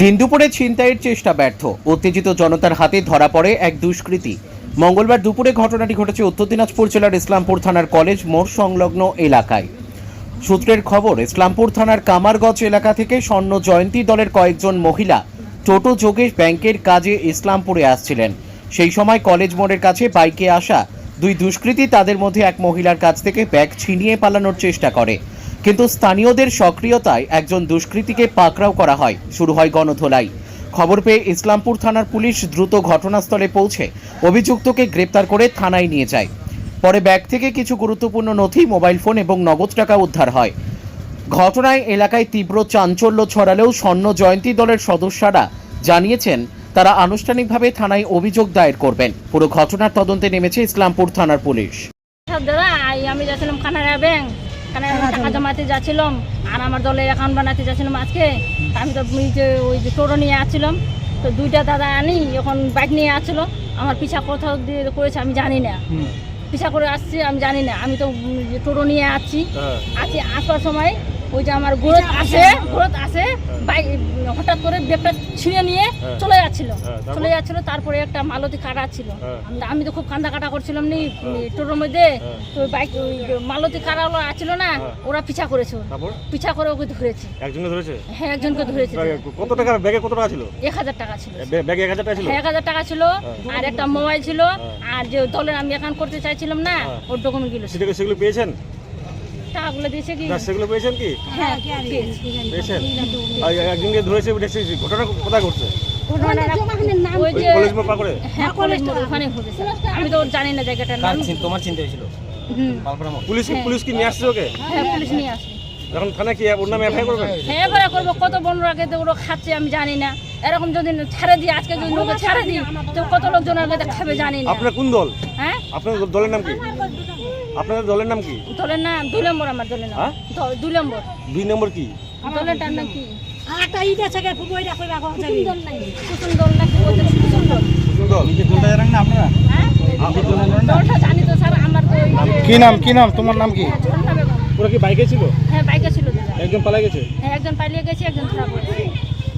দিন দুপুরে ছিনতাইয়ের চেষ্টা ব্যর্থ। উত্তেজিত জনতার হাতে ধরা পড়ে এক দুষ্কৃতী। মঙ্গলবার দুপুরে ঘটনাটি ঘটেছে উত্তর দিনাজপুর জেলার ইসলামপুর থানার কলেজ মোড় সংলগ্ন এলাকায়। সূত্রের খবর, ইসলামপুর থানার কামারগঞ্জ এলাকা থেকে স্বর্ণ জয়ন্তী দলের কয়েকজন মহিলা টোটো যোগে ব্যাংকের কাজে ইসলামপুরে আসছিলেন। সেই সময় কলেজ মোড়ের কাছে বাইকে আসা দুই দুষ্কৃতী তাদের মধ্যে এক মহিলার কাছ থেকে ব্যাগ ছিনিয়ে পালানোর চেষ্টা করে। কিন্তু স্থানীয়দের সক্রিয়তায় একজন দুষ্কৃতীকে পাকড়াও করা হয়। শুরু হয় গণধোলাই। খবর পেয়ে ইসলামপুর থানার পুলিশ দ্রুত ঘটনাস্থলে পৌঁছে অভিযুক্তকে গ্রেপ্তার করে থানায় নিয়ে যায়। পরে ব্যাগ থেকে কিছু গুরুত্বপূর্ণ নথি, মোবাইল ফোন এবং নগদ টাকা উদ্ধার হয়। ঘটনায় এলাকায় তীব্র চাঞ্চল্য ছড়ালেও স্বর্ণ জয়ন্তী দলের সদস্যরা জানিয়েছেন, তারা আনুষ্ঠানিকভাবে থানায় অভিযোগ দায়ের করবেন। পুরো ঘটনার তদন্তে নেমেছে ইসলামপুর থানার পুলিশ। আমি যাচ্ছিলাম টাকা জমাতে যাচ্ছিলাম আর আমার দলে অ্যাকাউন্ট বানাতে যাচ্ছিলাম আজকে। আমি তো ওই যে ওই যে টোটো নিয়ে আসছিলাম। তো দুইটা দাদা আনি এখন বাইক নিয়ে আসছিল। আমার পিছা কোথাও দিয়ে করেছে আমি জানি না। পিছা করে আসছি আমি জানি না। আমি তো টোটো নিয়ে আসছি। আছি আসার সময় ওই যে আমার গ্রোথ আসে গ্রোথ আসে বাইক হঠাৎ করে ব্যাগটা ছিঁড়ে নিয়ে চলে যাচ্ছিল। চলে যাচ্ছিল তারপরে একটা মালতি কাটা ছিল। আমি তো খুব কান্দা কাটা করছিলাম নি টোটোর মধ্যে। তো বাইক মালতী কাটাগুলো আছিল না ওরা পিছা করেছে পিছা করে ওকে ধরেছে। একজনে ধরেছে? হ্যাঁ একজনকে ধরেছে। কত টাকা ব্যাগে কত টাকা ছিল? এক হাজার টাকা ছিল। ব্যাগে- এক হাজার টাকা ছিল? এক হাজার টাকা ছিল। আর একটা মোবাইল ছিল। আর যে দলের আমি অ্যাকাউন্ট করতে চাইছিলাম না ওর ডকুমেন্টগুলো সেগুলো পেয়েছেন? টাকাগুলো দিয়েছে কি? না, সেগুলো পেয়েছেন কি? হ্যাঁ পেয়েছেন? আর একজনকে ধরেছে উঠেছে ঘটনা কোথায় ঘটছে? ওই যে কলেজ মোড় পাকড়ে? হ্যাঁ কলেজ মোড় ওখানে ঘটেছে। আমি তো জানি না জায়গাটার তোমার চিন্তা হয়েছিল? পুলিশ কি পুলিশ কি নিয়ে আসছে ওকে? হ্যাঁ পুলিশ নিয়ে থানা কি ওর নামে এফআইআর করবেন হ্যাঁ করে করব। কত বন্ধুরাকে তো ওরা খাচ্ছে আমি জানি না। এরকম যদি ছাড়ে দিই আজকে যদি লোকে ছেড়ে দিই তো কত লোকজন আগে খাবে জানি না। আপনার কোন দল? হ্যাঁ? আপনার দলের নাম কি? আপনাদের দলের নাম কি? দলের নাম দুই নম্বর আমার দলের নাম। হ্যাঁ? দুই নম্বর। দুই নম্বর কি? দলেরটার নাম কি? আরেকটা ইট গে ফুবইরা কইবা কোন কুসুম দল নাকি ওদের কুসুম দল। কোন দল। হ্যাঁ? দলটা জানি তো স্যার আমার তো কি? নাম কি নাম? তোমার নাম কি? হ্যাঁ। ওরা কি বাইকে ছিল? হ্যাঁ বাইকে ছিল একজন পালা গেছে? হ্যাঁ একজন পালিয়ে গেছে একজন ধরা পড়েছে।